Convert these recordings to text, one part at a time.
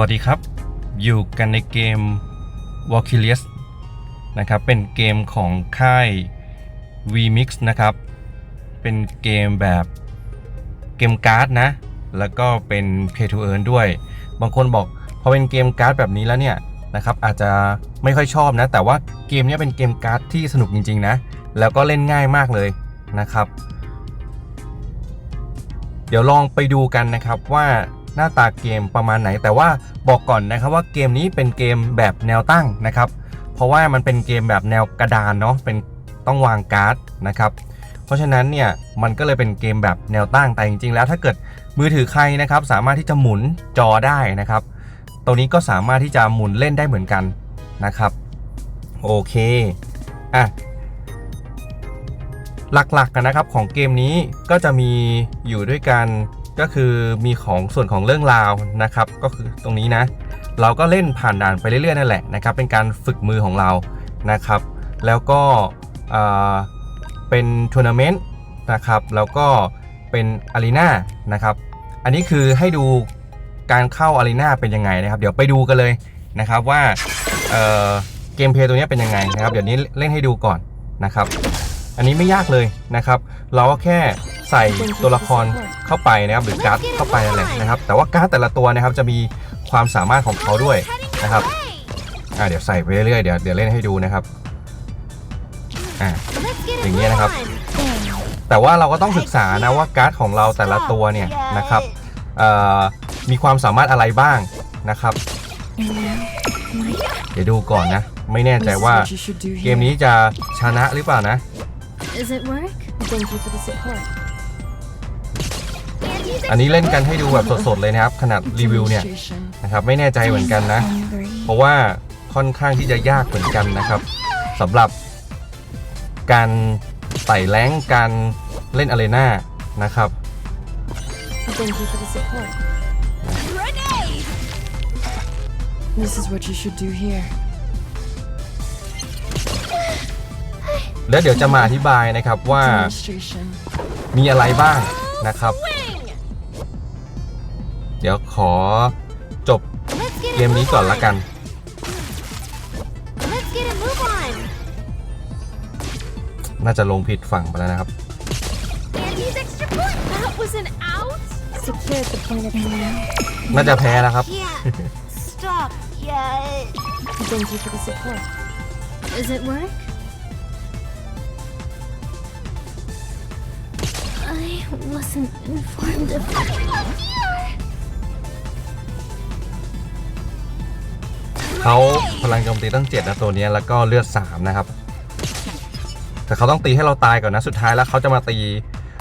วัสดีครับ อยู่กันในเกม w a l k i l i u s นะครับ เป็นเกมของค่าย VMix นะครับ เป็นเกมแบบเกมการ์ดนะ แล้วก็เป็น Pay to Earn ด้วย บางคนบอกพอเป็นเกมการ์ดแบบนี้แล้วเนี่ยนะครับอาจจะไม่ค่อยชอบนะ แต่ว่าเกมนี้เป็นเกมการ์ดที่สนุกจริงๆนะ แล้วก็เล่นง่ายมากเลยนะครับ เดี๋ยวลองไปดูกันนะครับว่า หน้าตาเกมประมาณไหน แต่ว่าบอกก่อนนะครับว่าเกมนี้เป็นเกมแบบแนวตั้งนะครับ เพราะว่ามันเป็นเกมแบบแนวกระดานเนาะเป็นต้องวางการ์ดนะครับ เพราะฉะนั้นเนี่ยมันก็เลยเป็นเกมแบบแนวตั้งแต่จริงๆ แล้วถ้าเกิดมือถือใครนะครับ สามารถที่จะหมุนจอได้นะครับตรงนี้ก็สามารถที่จะหมุนเล่นได้เหมือนกันนะครับโอเคอะหลักๆกันนะครับของเกมนี้ก็จะมีอยู่ด้วยกัน ก็คือมีของส่วนของเรื่องราวนะครับ ก็คือตรงนี้นะ เราก็เล่นผ่านด่านไปเรื่อยๆนั่นแหละนะครับ เป็นการฝึกมือของเรานะครับ แล้วก็เป็นทัวร์นาเมนต์นะครับ แล้วก็เป็นอารีนานะครับ อันนี้คือให้ดูการเข้าอารีนาเป็นยังไงนะครับ เดี๋ยวไปดูกันเลยนะครับว่าเกมเพลย์ตัวนี้เป็นยังไงนะครับ เดี๋ยวนี้เล่นให้ดูก่อนนะครับ อันนี้ไม่ยากเลยนะครับ เราก็แค่ ใส่ตัวละครเข้าไปนะครับหรือการ์ดเข้าไปนั่นแหละนะครับ แต่ว่าการ์ดแต่ละตัวนะครับจะมีความสามารถของเขาด้วยนะครับอ่าเดี๋ยวใส่ไปเรื่อยๆเดี๋ยวเดี๋ยวเล่นให้ดูนะครับอ่าอย่างเงี้ยนะครับ แต่ว่าเราก็ต้องศึกษานะว่าการ์ดของเราแต่ละตัวเนี่ยนะครับเอ่อมีความสามารถอะไรบ้างนะครับ เดี๋ยวดูก่อนนะ ไม่แน่ใจว่าเกมนี้จะชนะหรือเปล่านะ อันนี้เล่นกันให้ดูแบบสดๆเลยนะครับ ขนาดรีวิวเนี่ยนะครับไม่แน่ใจเหมือนกันนะ Angry. เพราะว่าค่อนข้างที่จะยากเหมือนกันนะครับสำหรับการไต่แรงค์การเล่นอารีนานะครับ Thank you for the support. This is what you should do here. แล้วเดี๋ยวจะมาอธิบายนะครับว่า Demonstration. มีอะไรบ้างนะครับ เดี๋ยวขอจบเกมนี้ก่อนละกัน น่าจะลงผิดฝั่งไปแล้วนะครับ น่าจะแพ้แล้วครับ I wasn't informed of. เขาพลังโจมตีตั้ง7นะตัวนี้แล้วก็เลือด3นะครับ แต่เขาต้องตีให้เราตายก่อนนะสุดท้ายแล้วเขาจะมาตี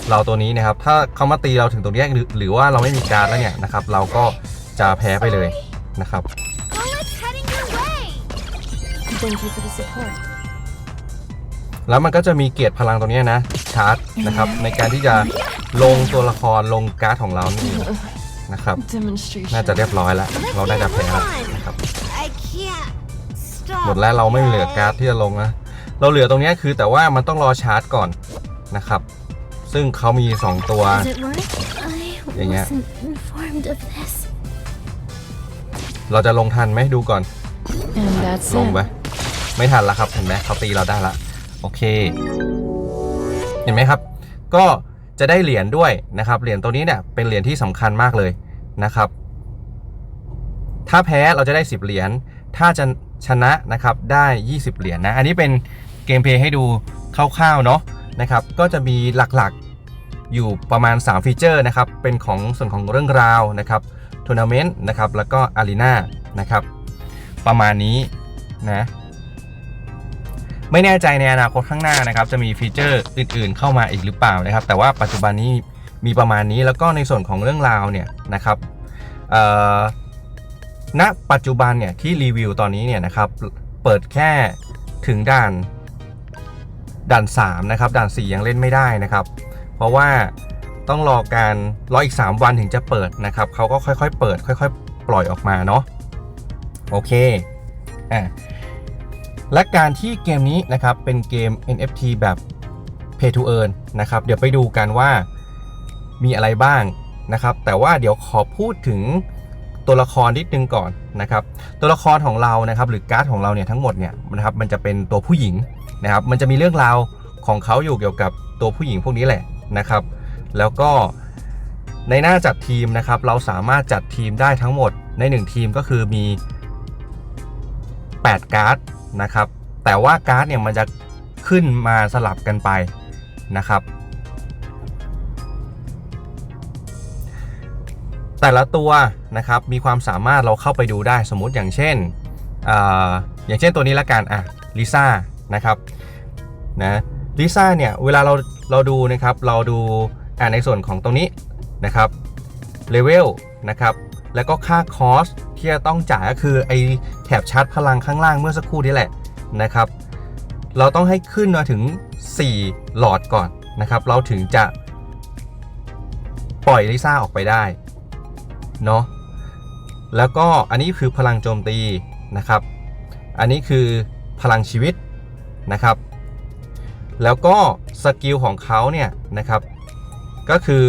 เราตัวนี้นะครับ ถ้าเขามาตีเราถึงตรงนี้หรือว่าเราไม่มีการดแล้วเนี่ยนะครับ เราก็จะแพ้ไปเลยนะครับแล้วมันก็จะมีเกียรติพลังตรงนี้นะชาร์จนะครับ ในการที่จะลงตัวละครลงการ์ดของเรานี่นะครับ น่าจะเรียบร้อยแล้ว เราน่าจะแพ้แล้วนะครับ หมดแล้วเราไม่เหลือการ์ดที่จะลงนะ เราเหลือตรงเนี้ยคือแต่ว่ามันต้องรอชาร์จก่อนนะครับ ซึ่งเขามี 2 ตัว Does it work? I Yeah, yeah. wasn't informed of this. เราจะลงทันไหมดูก่อน And that's ลงไปไม่ทันแล้วครับเห็นไหมเขาตีเราได้ละโอเค เห็นไหมครับ ก็จะได้เหรียญด้วยนะครับ เหรียญตัวนี้เนี่ยเป็นเหรียญที่สำคัญมากเลยนะครับ ถ้าแพ้เราจะได้ 10 เหรียญถ้าจะ ชนะนะครับได้ 20 เหรียญนะอันนี้เป็นเกมเพลย์ให้ดูคร่าวๆเนาะนะครับ ก็จะมีหลักๆอยู่ประมาณ 3 ฟีเจอร์นะครับ เป็นของส่วนของเรื่องราวนะครับทัวร์นาเมนต์นะครับ แล้วก็อารีนานะครับ ประมาณนี้นะไม่แน่ใจในอนาคตข้างหน้านะครับ จะมีฟีเจอร์อื่นๆ เข้ามาอีกหรือเปล่านะครับ แต่ว่าปัจจุบันนี้มีประมาณนี้แล้วก็ในส่วนของเรื่องราวเนี่ยนะครับเอ่อ ณปัจจุบันเนี่ยที่รีวิวตอนนี้เนี่ยนะครับเปิดแค่ถึงด่านด่าน3นะครับด่าน 4 ยังเล่นไม่ได้นะครับ เพราะว่าต้องรอการรออีก 3 วันถึงจะเปิดนะครับเขาก็ค่อยๆ เปิด ค่อย ๆ ปล่อยออกมาเนาะโอเคอะและการที่เกมนี้นะครับเป็นเกม NFT แบบ Pay to Earn นะครับเดี๋ยวไปดูกันว่ามีอะไรบ้างนะครับ แต่ว่าเดี๋ยวขอพูดถึง ตัวละครนิดนึงก่อนนะครับตัวละครของเรานะครับหรือการ์ดของเราเนี่ยทั้งหมดเนี่ยนะครับมันจะเป็นตัวผู้หญิงนะครับมันจะมีเรื่องราวของเขาอยู่เกี่ยวกับตัวผู้หญิงพวกนี้แหละนะครับ แล้วก็ในหน้าจัดทีมนะครับเราสามารถจัดทีมได้ทั้งหมดใน 1 ทีมก็คือมี 8 การ์ดนะครับแต่ว่าการ์ดเนี่ยมันจะขึ้นมาสลับกันไปนะครับ แต่ละตัวนะครับมีความสามารถเราเข้าไปดูได้สมมุติอย่างเช่นออย่างเช่นตัวนี้ละกันอะลิซ่านะครับนะลิซ่าเนี่ยเวลาเราเราดูนะครับเราดูอ่าในส่วนของตรงนี้นะครับเลเวลนะครับแล้วก็ค่าคอสที่จะต้องจ่ายก็คือไอแถบชาร์จพลังข้างล่างเมื่อสักครู่นี้แหละนะครับ เราต้องให้ขึ้นมาถึง 4 หลอดก่อนนะครับ เราถึงจะปล่อยลิซ่าออกไปได้ เนาะแล้วก็อันนี้คือพลังโจมตีนะครับ อันนี้คือพลังชีวิตนะครับ แล้วก็สกิลของเขาเนี่ยนะครับ ก็คือ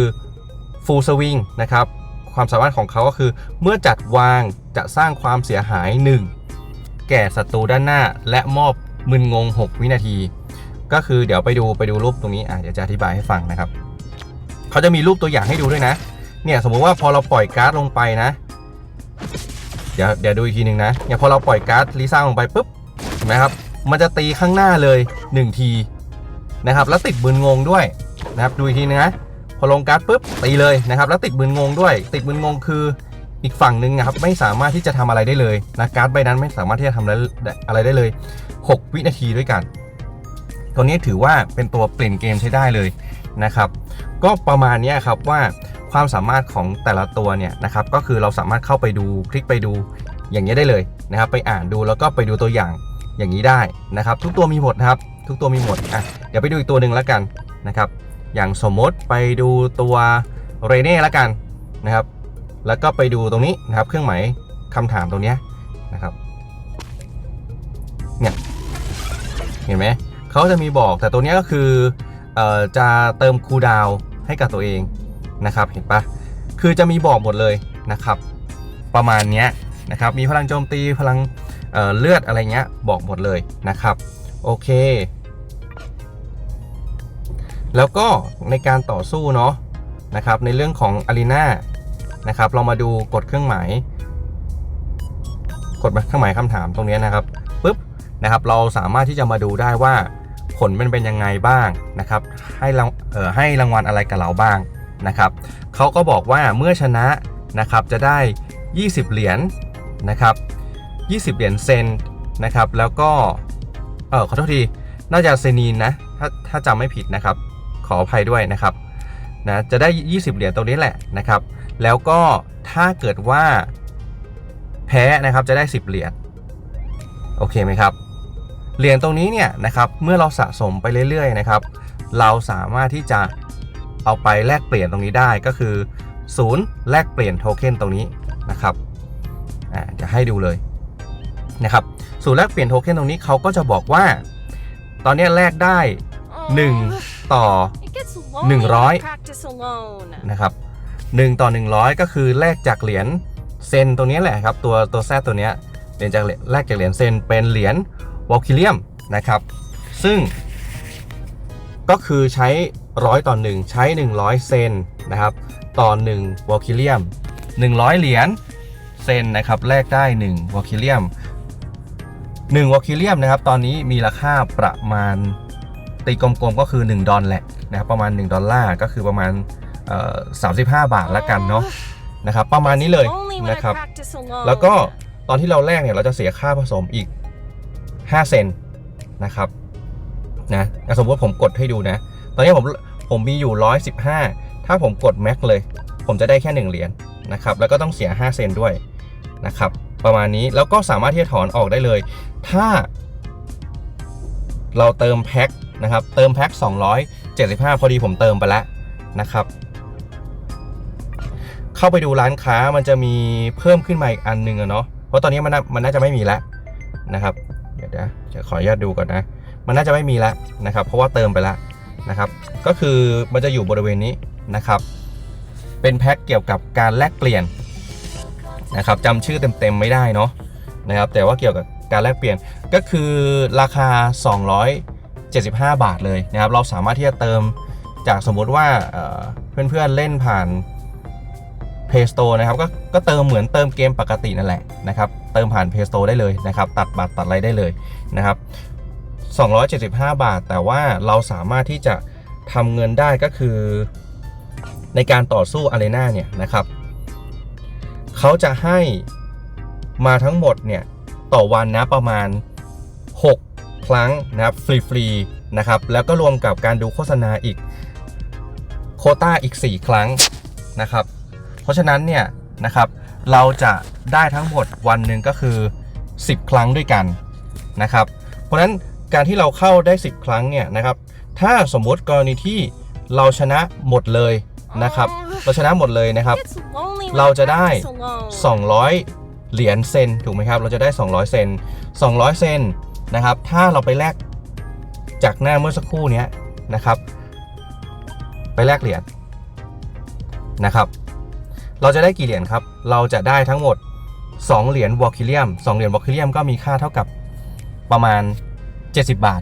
full swing นะครับความสามารถของเขาก็คือเมื่อจัดวางจะสร้างความเสียหาย 1 แก่ศัตรูด้านหน้าและมอบมึนงง 6 วินาที ก็คือเดี๋ยวไปดูไปดูรูปตรงนี้อะเดี๋ยวจะอธิบายให้ฟังนะครับ เขาจะมีรูปตัวอย่างให้ดูด้วยนะ เนี่ยสมมุติว่าพอเราปล่อยการ์ดลงไปนะ เดี๋ยวเดี๋ยวดูอีกทีหนึ่งนะเนี่ยพอเราปล่อยการ์ดลิซ่าลงไปปุ๊บเห็นไหมครับ มันจะตีข้างหน้าเลย 1 ทีนะครับ แล้วติดบืนงงด้วยนะครับดูอีกทีนึงนะพอลงการ์ดปุ๊บตีเลยนะครับ แล้วติดบืนงงด้วย ติดบืนงงคืออีกฝั่งหนึ่งนะครับไม่สามารถที่จะทำอะไรได้เลยนะการ์ดใบนั้นไม่สามารถที่จะทำอะไรได้เลย 6 วินาทีด้วยกัน ตัวนี้ถือว่าเป็นตัวเปลี่ยนเกมใช้ได้เลยนะครับ ก็ประมาณนี้ครับว่า ความสามารถของแต่ละตัวเนี่ยนะครับก็คือเราสามารถเข้าไปดูคลิกไปดูอย่างนี้ได้เลยนะครับ ไปอ่านดูแล้วก็ไปดูตัวอย่างอย่างนี้ได้นะครับ ทุกตัวมีหมดนะครับ ทุกตัวมีหมดอะเดี๋ยวไปดูอีกตัวหนึ่งแล้วกันนะครับ อย่างสมมติไปดูตัวเรเน่แล้วกันนะครับ แล้วก็ไปดูตรงนี้นะครับ เครื่องหมายคำถามตรงนี้นะครับเนี่ยเห็นไหมเขาจะมีบอกแต่ตัวนี้ก็คือออจะเติมคูดาวให้กับตัวเอง นะครับเห็นปะคือจะมีบอกหมดเลยนะครับ ประมาณนี้นะครับมีพลังโจมตีพลังเเลือดอะไรเงี้ยบอกหมดเลยนะครับโอเค แล้วก็ในการต่อสู้เนาะนะครับในเรื่องของอารีนานะครับเรามาดูกดเครื่องหมาย กดเครื่องหมายคำถามตรงนี้นะครับปุ๊บนะครับเราสามารถที่จะมาดูได้ว่าผลมันเป็นยังไงบ้างนะครับ ให้ราเออให้รางวัลอะไรกับเราบ้าง นะครับเขาก็บอกว่าเมื่อชนะนะครับจะได้ 20 เหรียญนะครับ20 เหรียญเซนนะครับแล้วก็เออขอโทษทีน่าจะเซนีนนะถ้าถ้าจำไม่ผิดนะครับ ขออภัยด้วยนะครับนะจะได้ 20 เหรียญตรงนี้แหละนะครับ แล้วก็ถ้าเกิดว่าแพ้นะครับจะได้ 10 เหรียญโอเคไหมครับเหรียญตรงนี้เนี่ยนะครับเมื่อเราสะสมไปเรื่อยๆนะครับ เราสามารถที่จะ เอาไปแลกเปลี่ยนตรงนี้ได้ก็คือ0แลกเปลี่ยนโทเค็นตรงนี้นะครับอ่าจะให้ดูเลยนะครับศูนย์แลกเปลี่ยนโทเค็นตรงนี้เขาก็จะบอกว่า ตอนนี้แลกได้ 1 ต่อ It gets หนึ่ง lonely ร้อย to practice alone. นะครับ1ต่อ 100 ก็คือแลกจากเหรียญเซนตัวนี้แหละครับตัวตัวแซดตัวเนี้ยเหรียญจากเหรียญแลกจากเหรียญเซนเป็นเหรียญวอลคิเลียมนะครับ ซึ่งก็คือใช้ ร้อยต่อ 1 ใช้ 100 เซนนะครับ ต่อ1วอลคิเลียม 100 เหรียญเซนนะครับแลกได้ 1วอลคิเลียม1วอลคิเลียมนะครับ ตอนนี้มีราคาประมาณตีกลมๆก็คือ 1 ดอลแหละนะครับ ประมาณ 1 ดอลลาร์ก็คือประมาณเอ่อ35บาทละกันเนาะนะครับ ประมาณนี้เลย Lonely when I นะครับ practice alone. แล้วก็ตอนที่เราแลกเนี่ยเราจะเสียค่าผสมอีก 5 เซนนะครับนะอะสมมติผมกดให้ดูนะ ตอนนี้ผม ผมมีอยู่ 115 ถ้าผมกดแม็กเลย ผมจะได้แค่ 1 เหรียญนะครับ แล้วก็ต้องเสีย 5 เซนด้วยนะครับ ประมาณนี้ แล้วก็สามารถที่จะถอนออกได้เลย ถ้า เราเติมแพ็คนะครับ เติมแพ็ค275 พอดีผมเติมไปแล้วนะครับ เข้าไปดูร้านค้ามันจะมีเพิ่มขึ้นมาอีกอันหนึ่งอะเนาะ เพราะตอนนี้มันน่ามันน่าจะไม่มีแล้วนะครับ เดี๋ยวนะจะขออนุญาตดูก่อนนะ มันน่าจะไม่มีแล้วนะครับ เพราะว่าเติมไปแล้ว นะครับ ก็คือมันจะอยู่บริเวณนี้นะครับ เป็นแพ็คเกี่ยวกับการแลกเปลี่ยนนะครับจำชื่อเต็มๆไม่ได้เนาะนะครับ แต่ว่าเกี่ยวกับการแลกเปลี่ยนก็คือราคา 275 บาทเลยนะครับ เราสามารถที่จะเติมจากสมมุติว่าเเพื่อนๆเล่นผ่าน Play Store นะครับก็ก็เติมเหมือนเติมเกมปกตินั่นแหละนะครับ เติมผ่าน Play Store ได้เลยนะครับ ตัดบัตรตัดอะไรได้เลยนะครับ 275 บาท แต่ว่าเราสามารถที่จะทำเงินได้ก็คือ ในการต่อสู้อารีนาเนี่ยนะครับเขาจะให้มาทั้งหมดเนี่ยต่อวันนะประมาณ 6 ครั้งนะครับฟรีๆนะครับแล้วก็รวมกับการดูโฆษณาอีกโคต้าอีก 4 ครั้งนะครับ เพราะฉะนั้นเนี่ยนะครับเราจะได้ทั้งหมดวันหนึ่งก็คือ 10 ครั้งด้วยกันนะครับ เพราะฉะนั้น การที่เราเข้าได้ 10 ครั้งเนี่ยนะครับถ้าสมมุติกรณีที่เราชนะหมดเลยนะครับ เราชนะหมดเลยนะครับ It's lonely when เราจะได้ Papa's alone. 200 เหรียญเซนถูกไหมครับ เราจะได้ 200 เซน 200 เซนนะครับ ถ้าเราไปแลกจากหน้าเมื่อสักครู่เนี้ยนะครับ ไปแลกเหรียญนะครับ เราจะได้กี่เหรียญครับ เราจะได้ทั้งหมด 2 เหรียญวอลคิเลียม 2 เหรียญวอลคิเลียมก็มีค่าเท่ากับประมาณ 70 บาท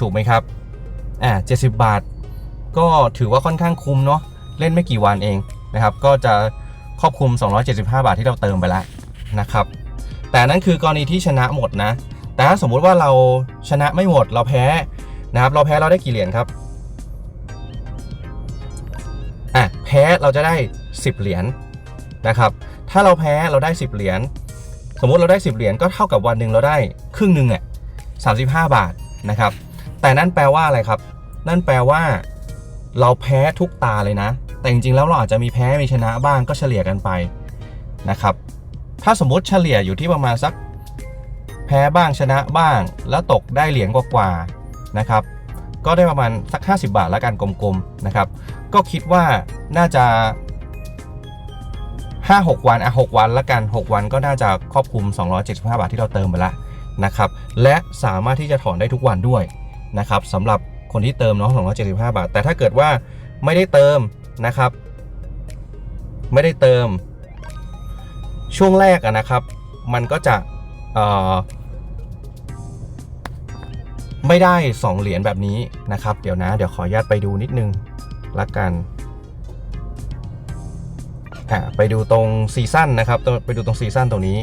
ถูกไหมครับ อ่า70บาท ก็ถือว่าค่อนข้างคุ้มเนาะ เล่นไม่กี่วันเองนะครับ ก็จะครอบคลุม 275 บาทที่เราเติมไปแล้วนะครับ แต่นั่นคือกรณีที่ชนะหมดนะ แต่ถ้าสมมุติว่าเราชนะไม่หมด เราแพ้นะครับ เราแพ้เราได้กี่เหรียญครับ อะ แพ้เราจะได้ 10 เหรียญนะครับ ถ้าเราแพ้เราได้ 10 เหรียญ สมมุติเราได้ 10 เหรียญก็เท่ากับวันหนึ่งเราได้ครึ่งหนึ่งอะ 35 บาทนะครับ แต่นั่นแปลว่าอะไรครับ นั่นแปลว่า เราแพ้ทุกตาเลยนะ แต่จริงๆแล้วเราอาจจะมีแพ้มีชนะบ้างก็เฉลี่ยกันไปนะครับ ถ้าสมมติเฉลี่ยอยู่ที่ประมาณสักแพ้บ้างชนะบ้าง แล้วตกได้เหรียญกว่าๆนะครับ ก็ได้ประมาณสัก 50 บาทแล้วกันกลมๆนะครับ ก็คิดว่าน่าจะ 5-6 วันอะ6วันล้วกัน 6 วันก็น่าจะครอบคลุม 275 บาทที่เราเติมไปล้ว นะครับ และสามารถที่จะถอนได้ทุกวันด้วยนะครับสำหรับคนที่เติมเนาะ275 บาท แต่ถ้าเกิดว่าไม่ได้เติมนะครับ ไม่ได้เติม ช่วงแรกอะนะครับ มันก็จะเออไม่ได้ 2 เหรียญแบบนี้นะครับ เดี๋ยวนะ เดี๋ยวขออนุญาตไปดูนิดนึงละกันอ่าไปดูตรงซีซั่นนะครับ ไปดูตรงซีซั่นตรงนี้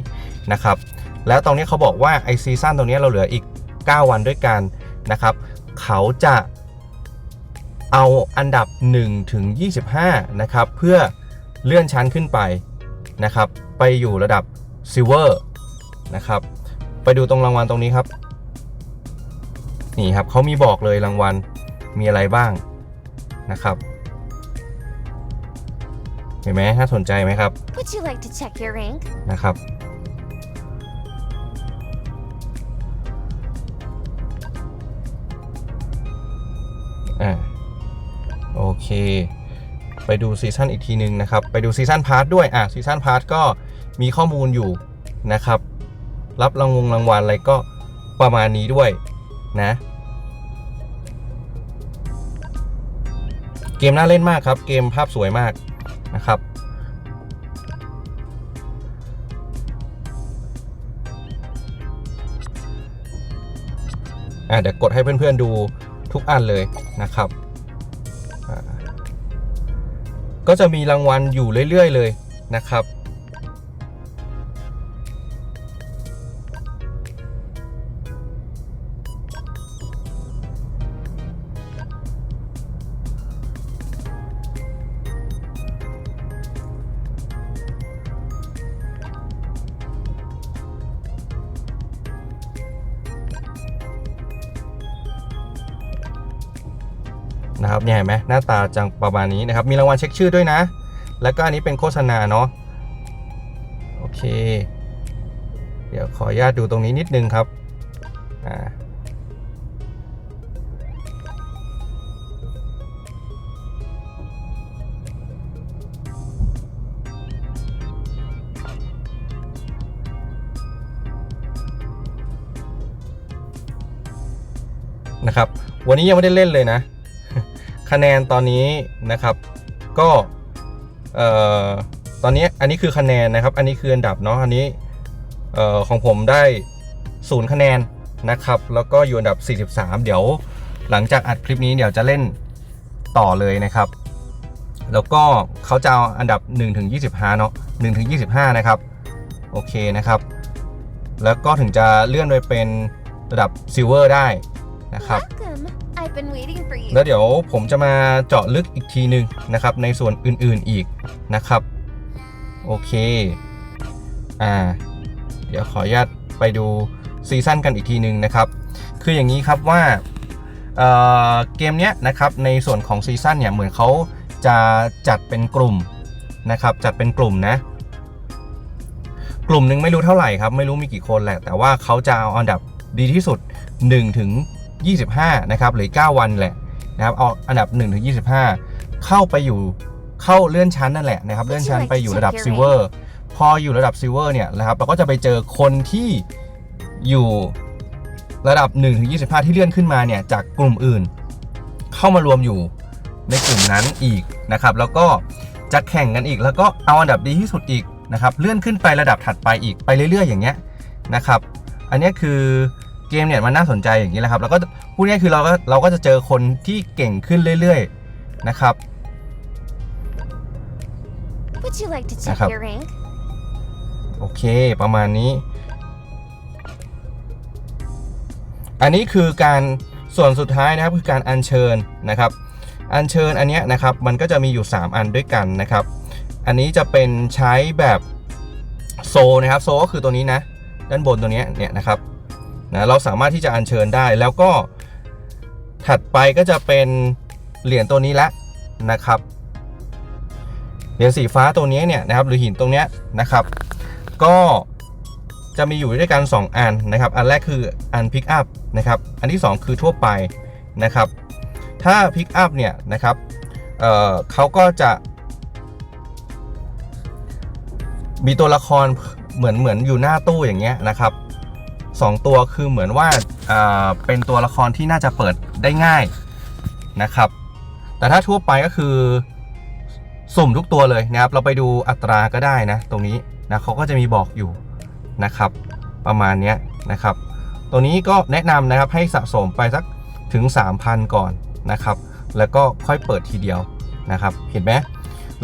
นะครับ แล้วตรงนี้เขาบอกว่าไอซีซั่นตรงนี้เราเหลืออีก 9 วันด้วยกันนะครับเขาจะเอาอันดับ1ถึง25 นะครับ เพื่อเลื่อนชั้นขึ้นไปนะครับ ไปอยู่ระดับซิลเวอร์นะครับ ไปดูตรงรางวัลตรงนี้ครับ นี่ครับเขามีบอกเลยรางวัลมีอะไรบ้างนะครับ เห็นไหมถ้าสนใจไหมครับ Would you like to check your ink? นะครับ ไปดูซีซั่นอีกทีนึงนะครับ ไปดูซีซั่นพาร์ทด้วย อะซีซั่นพาร์ทก็มีข้อมูลอยู่นะครับ รับรางวงรางวัลอะไรก็ประมาณนี้ด้วยนะ เกมน่าเล่นมากครับ เกมภาพสวยมากนะครับ อะเดี๋ยวกดให้เพื่อนๆดูทุกอันเลยนะครับ ก็จะมีรางวัลอยู่เรื่อย ๆ เลยนะครับ นะครับเนี่ยเห็นไหมหน้าตาจังประมาณนี้นะครับ มีรางวัลเช็คชื่อด้วยนะ แล้วก็อันนี้เป็นโฆษณาเนาะโอเค เดี๋ยวขออนุญาตดูตรงนี้นิดนึงครับอ่านะครับ วันนี้ยังไม่ได้เล่นเลยนะ คะแนนตอนนี้นะครับก็เอ่อตอนนี้อันนี้คือคะแนนนะครับ อันนี้คืออันดับเนาะอันนี้เอ่อของผมได้ศูนย์คะแนนนะครับ แล้วก็อยู่อันดับ 43 เดี๋ยวหลังจากอัดคลิปนี้เดี๋ยวจะเล่นต่อเลยนะครับ แล้วก็เขาจะเอาอันดับ 1 ถึง 25 เนาะ1ถึง 25 นะครับ โอเคนะครับ แล้วก็ถึงจะเลื่อนไปเป็นระดับซิลเวอร์ได้นะครับ I've been waiting for you. แล้วเดี๋ยวผมจะมาเจาะลึกอีกทีหนึ่งนะครับ ในส่วนอื่นๆอีกนะครับ โอเค อ่า เดี๋ยวขออนุญาตไปดูซีซั่นกันอีกทีหนึ่งนะครับ คืออย่างนี้ครับว่าเเกมเนี้ยนะครับในส่วนของซีซั่นเนี่ยเหมือนเขาจะจัดเป็นกลุ่มนะครับจัดเป็นกลุ่มนะ กลุ่มหนึ่งไม่รู้เท่าไหร่ครับ ไม่รู้มีกี่คนแหละ แต่ว่าเขาจะเอาอันดับดีที่สุด1ถึง 25 นะครับหรือ 9 วันแหละนะครับเอาอันดับ1ถึง25 เข้าไปอยู่เข้าเลื่อนชั้นนั่นแหละนะครับเลื่อนชั้นไปอยู่ระดับซิลเวอร์พออยู่ระดับซิลเวอร์เนี่ยนะครับเราก็จะไปเจอคนที่อยู่ระดับ1ถึง25 ที่เลื่อนขึ้นมาเนี่ยจากกลุ่มอื่น เข้ามารวมอยู่ในกลุ่มนั้นอีกนะครับแล้วก็จะแข่งกันอีก แล้วก็เอาอันดับดีที่สุดอีกนะครับเลื่อนขึ้นไประดับถัดไปอีกไปเรื่อย ๆ อย่างเงี้ยนะครับ อันเนี้ยคือ เกมเนี่ยมันน่าสนใจอย่างนี้แหละครับแล้วก็พูดง่ายๆคือเราก็เราก็จะเจอคนที่เก่งขึ้นเรื่อยๆนะครับ Would you like to check Nakap- your rank? โอเค ประมาณนี้ อันนี้คือการส่วนสุดท้ายนะครับคือการอัญเชิญนะครับ อัญเชิญอันเนี้ยนะครับมันก็จะมีอยู่ 3 อันด้วยกันนะครับ อันนี้จะเป็นใช้แบบโซนะครับโซก็คือตัวนี้นะ ด้านบนตัวเนี้ยเนี่ยนะครับ นะเราสามารถที่จะอัญเชิญได้ แล้วก็ถัดไปก็จะเป็นเหรียญตัวนี้ละนะครับเหรียญสีฟ้าตัวนี้เนี่ยนะครับหรือหินตรงเนี้ยนะครับ ก็จะมีอยู่ด้วยกัน 2 อันนะครับ อันแรกคืออันพิกอัพนะครับ อันที่ 2 คือทั่วไปนะครับ ถ้าพิกอัพเนี่ยนะครับเเขาก็จะ มีตัวละครเหมือนเหมือนอยู่หน้าตู้อย่างเงี้ยนะครับ สองตัวคือเหมือนว่าเป็นตัวละครที่น่าจะเปิดได้ง่ายนะครับ แต่ถ้าทั่วไปก็คือสุ่มทุกตัวเลยนะครับ เราไปดูอัตราก็ได้นะ ตรงนี้นะเขาก็จะมีบอกอยู่นะครับ ประมาณนี้นะครับ ตัวนี้ก็แนะนำนะครับให้สะสมไปสักถึง 3,000 ก่อนนะครับ แล้วก็ค่อยเปิดทีเดียวนะครับ เห็นไหม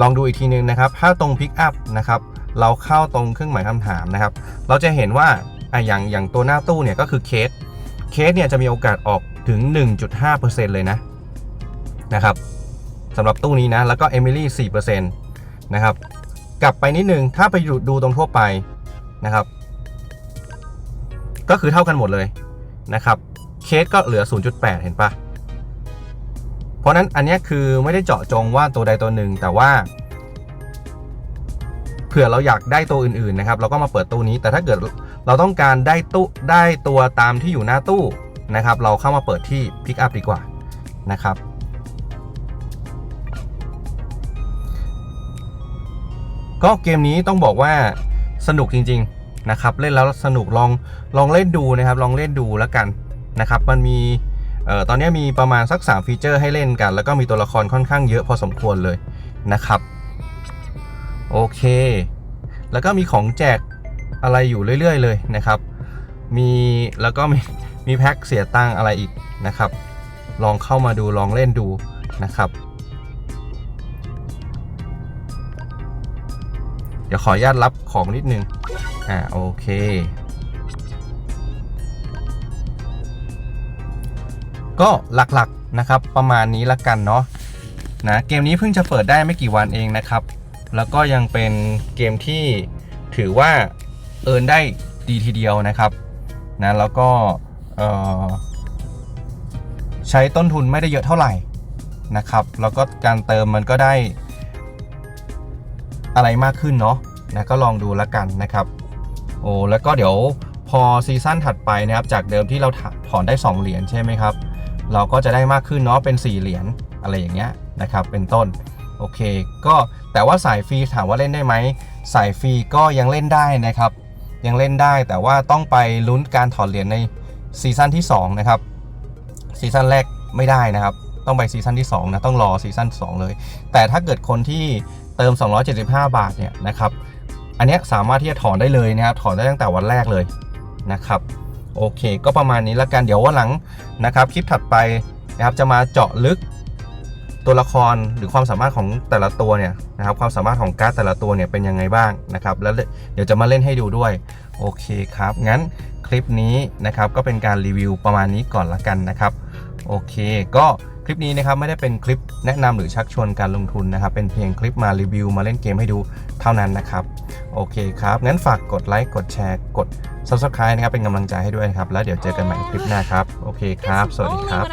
ลองดูอีกทีนึงนะครับ ถ้าตรงพิกอัพนะครับ เราเข้าตรงเครื่องหมายคำถามนะครับ เราจะเห็นว่า อะอย่างอย่างตัวหน้าตู้เนี่ยก็คือเคส เคสเนี่ยจะมีโอกาสออกถึง 1.5%เลยนะนะครับสำหรับตู้นี้นะ แล้วก็เอมิลี่4%นะครับ กลับไปนิดนึง ถ้าไปดูดูตรงทั่วไปนะครับ ก็คือเท่ากันหมดเลยนะครับ เคสก็เหลือ 0.8 เห็นปะเพราะนั้นอันนี้คือไม่ได้เจาะจงว่าตัวใดตัวหนึ่ง แต่ว่า เผื่อเราอยากได้ตัวอื่นๆนะครับ เราก็มาเปิดตู้นี้ แต่ถ้าเกิด เราต้องการได้ตู้ได้ตัวตามที่อยู่หน้าตู้นะครับ เราเข้ามาเปิดที่ Pick Up ดีกว่านะครับ ก็เกมนี้ต้องบอกว่าสนุกจริง ๆนะครับ เล่นแล้วสนุกลองลองเล่นดูนะครับ ลองเล่นดูแล้วกันนะครับ มันมีเอ่อตอนนี้มีประมาณสัก 3 ฟีเจอร์ให้เล่นกัน แล้วก็มีตัวละครค่อนข้างเยอะพอสมควรเลยนะครับ โอเค แล้วก็มีของแจก อะไรอยู่เรื่อย ๆ เลยนะครับ มีแล้วก็มีมีแพ็คเสียตังอะไรอีกนะครับ ลองเข้ามาดูลองเล่นดูนะครับ เดี๋ยวขออนุญาตรับของนิดนึง อ่าโอเค ก็หลักๆนะครับประมาณนี้ละกันเนาะนะเกมนี้เพิ่งจะเปิดได้ไม่กี่วันเองนะครับ แล้วก็ยังเป็นเกมที่ถือว่า เอินได้ดีทีเดียวนะครับนะแล้วก็ใช้ต้นทุนไม่ได้เยอะเท่าไหร่นะครับ แล้วก็การเติมมันก็ได้อะไรมากขึ้นเนาะนะก็ลองดูแล้วกันนะครับโอ้แล้วก็เดี๋ยวพอซีซั่นถัดไปนะครับ จากเดิมที่เราถถอนได้ 2 เหรียญใช่ไหมครับ เราก็จะได้มากขึ้นเนาะเป็น 4 เหรียญอะไรอย่างเงี้ยนะครับ เป็นต้นโอเค ก็แต่ว่าสายฟรีถามว่าเล่นได้ไหมสายฟรีก็ยังเล่นได้นะครับ ยังเล่นได้ แต่ว่าต้องไปลุ้นการถอนเหรียญในซีซั่นที่2นะครับซีซั่นแรกไม่ได้นะครับ ต้องไปซีซั่นที่2นะต้องรอซีซั่น2เลย แต่ถ้าเกิดคนที่เติม 275 บาทเนี่ยนะครับอันนี้สามารถที่จะถอนได้เลยนะครับถอนได้ตั้งแต่วันแรกเลยนะครับโอเค ก็ประมาณนี้ละกันเดี๋ยววันหลังนะครับ คลิปถัดไปนะครับจะมาเจาะลึก ตัวละครหรือความสามารถของแต่ละตัวเนี่ยนะครับความสามารถของการ์ดแต่ละตัวเนี่ยเป็นยังไงบ้างนะครับแล้วเดี๋ยวจะมาเล่นให้ดูด้วยโอเคครับงั้นคลิปนี้นะครับก็เป็นการรีวิวประมาณนี้ก่อนละกันนะครับโอเค ก็คลิปนี้นะครับไม่ได้เป็นคลิปแนะนำหรือชักชวนการลงทุนนะครับ เป็นเพียงคลิปมารีวิวมาเล่นเกมให้ดูเท่านั้นนะครับโอเคครับงั้นฝากกดไลค์กดแชร์กด subscribe นะครับเป็นกำลังใจให้ด้วยนะครับ แล้วเดี๋ยวเจอกันใหม่ในคลิปหน้าครับโอเคครับ สวัสดีครับ